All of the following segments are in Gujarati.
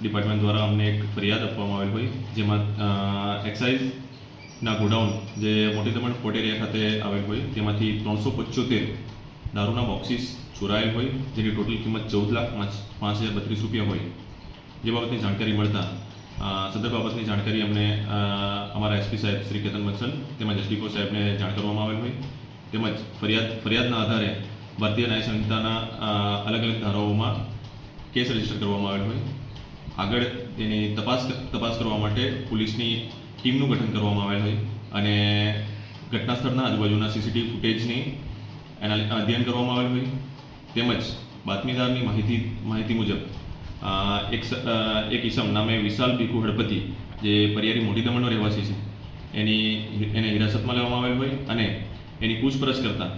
ડિપાર્ટમેન્ટ દ્વારા અમને એક ફરિયાદ આપવામાં આવેલ હોય, જેમાં એક્સાઇઝના ગોડાઉન જે મોટી દમણ ફોર્ટ એરિયા ખાતે આવેલ હોય, તેમાંથી ત્રણસો પચોતેર દારૂના બોક્સીસ ચોરાયેલ હોય, જેની ટોટલ કિંમત ચૌદ લાખ પાંચ પાંચ હજાર બત્રીસ રૂપિયા હોય. જે બાબતની જાણકારી મળતા સદર બાબતની જાણકારી અમને અમારા એસપી સાહેબ શ્રી કેતન બંસલ તેમજ એસડીકો સાહેબને જાણ કરવામાં આવેલ હોય. તેમજ ફરિયાદ, ફરિયાદના આધારે ભારતીય ન્યાય સંહિતાના અલગ અલગ ધારાઓમાં કેસ રજિસ્ટર કરવામાં આવેલ હોય. આગળ તેની તપાસ તપાસ કરવા માટે પોલીસની ટીમનું ગઠન કરવામાં આવેલ હોય અને ઘટના સ્થળના આજુબાજુના સીસીટીવી ફૂટેજની એના, અધ્યયન કરવામાં આવેલ હોય. તેમજ બાતમીદારની માહિતી માહિતી મુજબ એક એક ઈસમ નામે વિશાલ ભીખુ હળપતિ, જે પરિયારી મોટી દમણનો રહેવાસી છે, એની, એને હિરાસતમાં લેવામાં આવેલ હોય અને એની પૂછપરછ કરતાં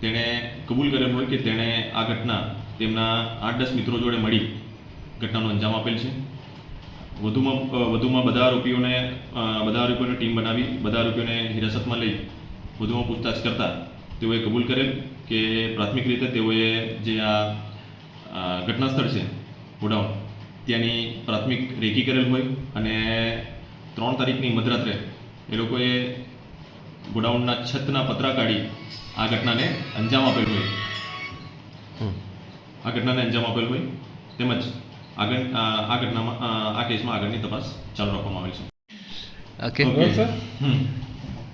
તેણે કબૂલ કરેલ હોય કે તેણે આ ઘટના તેમના આઠ દસ મિત્રો જોડે મળી ઘટનાનો અંજામ આપેલ છે. વધુમાં વધુમાં બધા આરોપીઓને બધા આરોપીઓને ટીમ બનાવી, બધા આરોપીઓને હિરાસતમાં લઈ વધુમાં પૂછતાછ કરતા તેઓએ કબૂલ કરેલ કે પ્રાથમિક રીતે તેઓએ જે આ ઘટના સ્થળ છે, ગોડાઉન, ત્યાંની પ્રાથમિક રેકી કરેલ હોય અને ત્રણ તારીખની મધરાત્રે એ લોકોએ ગોડાઉનના છતના પતરા કાઢી આ ઘટનાને અંજામ આપેલ હોય. આ ઘટનાને અંજામ આપેલ હોય. તેમજ આગળ આ ઘટનામાં આ કેસમાં આગળની તપાસ ચાલુ રાખવામાં આવેલ છે. ઓકે.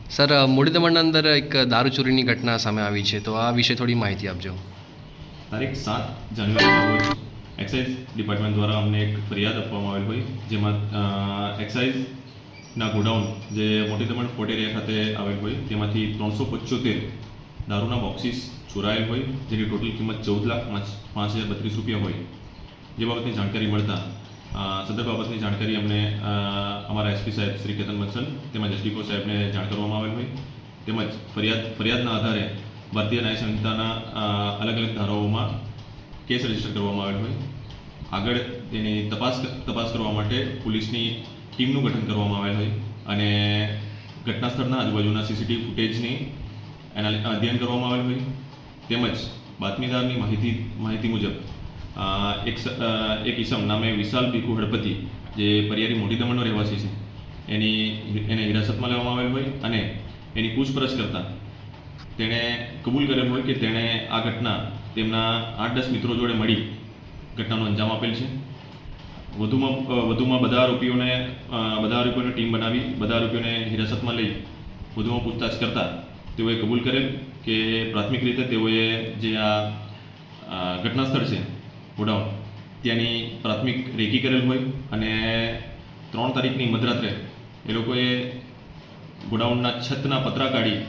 સર. મૂડી દમણના અંદર એક દારૂ ચોરીની ઘટના સામે આવી છે. તો આ વિશે થોડી માહિતી આપજો. તારીખ સાત જાન્યુઆરી રોજ એક્સાઇઝ ડિપાર્ટમેન્ટ દ્વારા અમને એક ફરિયાદ આપવામાં આવેલ હોય જેમાં અ, એક્સાઇઝના ગોડાઉન જે મોટી દમણ કોટેરિયા ખાતે આવેલ હોય, તેમાંથી ત્રણસો પચોતેર દારૂના બોક્સીસ ચોરાયેલ હોય, જેની ટોટલ કિંમત ચૌદ લાખ પાંચ હજાર બત્રીસ રૂપિયા હોય. જે બાબતની જાણકારી મળતા સદર બાબતની જાણકારી અમને અમારા એસપી સાહેબ શ્રી કેતન બંસલ તેમજ એસડીકો સાહેબને જાણ કરવામાં આવેલ હોય. તેમજ ફરિયાદ ફરિયાદના આધારે ભારતીય ન્યાય સંહિતાના અલગ અલગ ધારાઓમાં કેસ રજિસ્ટર કરવામાં આવેલ હોય. આગળ તેની તપાસ તપાસ કરવા માટે પોલીસની ટીમનું ગઠન કરવામાં આવેલ હોય. અને ઘટના સ્થળના આજુબાજુના સીસીટીવી ફૂટેજની એના અધ્યયન કરવામાં આવેલ હોય. તેમજ બાતમીદારની માહિતી માહિતી મુજબ એક એક ઈસમ નામે વિશાલ ભીખુ હળપતિ, જે પરિયારી મોટી દમણનો રહેવાસી છે, એની એને હિરાસતમાં લેવામાં આવેલ હોય અને એની પૂછપરછ કરતાં તેણે કબૂલ કરેલ હોય કે તેણે આ ઘટના તેમના આઠ દસ મિત્રો જોડે મળી ઘટનાનો અંજામ આપેલ છે. વધુમાં વધુમાં બધા આરોપીઓને બધા આરોપીઓને ટીમ બનાવી બધા આરોપીઓને હિરાસતમાં લઈ વધુમાં પૂછતાછ કરતા તેઓએ કબૂલ કરેલ કે પ્રાથમિક રીતે તેઓએ જે આ ઘટના સ્થળ છે ગોડાઉન ત્યાંની પ્રાથમિક રેકી કરેલ હોય અને ત્રણ તારીખની મધરાત્રે એ લોકોએ ગોડાઉનના છતના પતરા કાઢી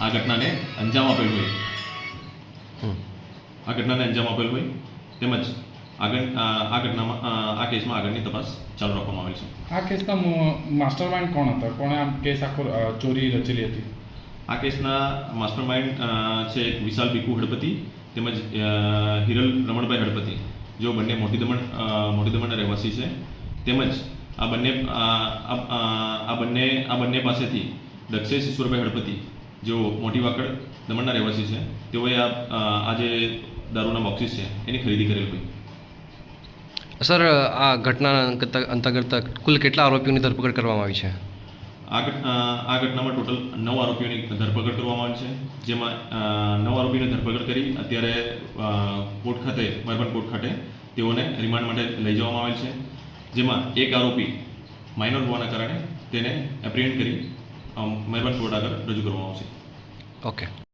આ ઘટનાને અંજામ આપેલ હોય. આ ઘટનાને અંજામ આપેલ હોય. તેમજ આગળ આ ઘટનામાં આ કેસમાં આગળની તપાસ ચાલુ રાખવામાં આવેલ છે. આ કેસના માસ્ટર માઇન્ડ કોણ હતા? કોણે આ કેસ આખો ચોરી રચેલી હતી? આ કેસના માસ્ટર માઇન્ડ છે વિશાલ બીકુ હળપતિ તેમજ હિરલ રમણભાઈ હળપતિ જેઓ બંને મોટી દમણ મોટી દમણના રહેવાસી છે. તેમજ આ બંને આ આ- આ- આ બંને આ બંને પાસેથી દક્ષેશ ઈશ્વરભાઈ હળપતિ જેઓ મોટી વાકડ દમણના રહેવાસી છે તેઓએ આ આ જે દારૂના બોક્સીસ છે એની ખરીદી કરેલ હોય. સર આ ઘટના અંતર્ગત- કુલ કેટલા આરોપીઓની ધરપકડ કરવામાં આવી છે? આ આ ઘટનામાં ટોટલ નવ આરોપીઓની ધરપકડ કરવામાં આવી છે. જેમાં નવ આરોપીઓની ધરપકડ કરી અત્યારે કોર્ટ ખાતે મહેરબાન કોર્ટ ખાતે તેઓને રિમાન્ડ માટે લઈ જવામાં આવેલ છે. જેમાં એક આરોપી માઇનર હોવાના કારણે તેને એપ્રિહેન્ડ કરી મહેરબાન કોર્ટ આગળ રજૂ કરવામાં આવશે. ઓકે.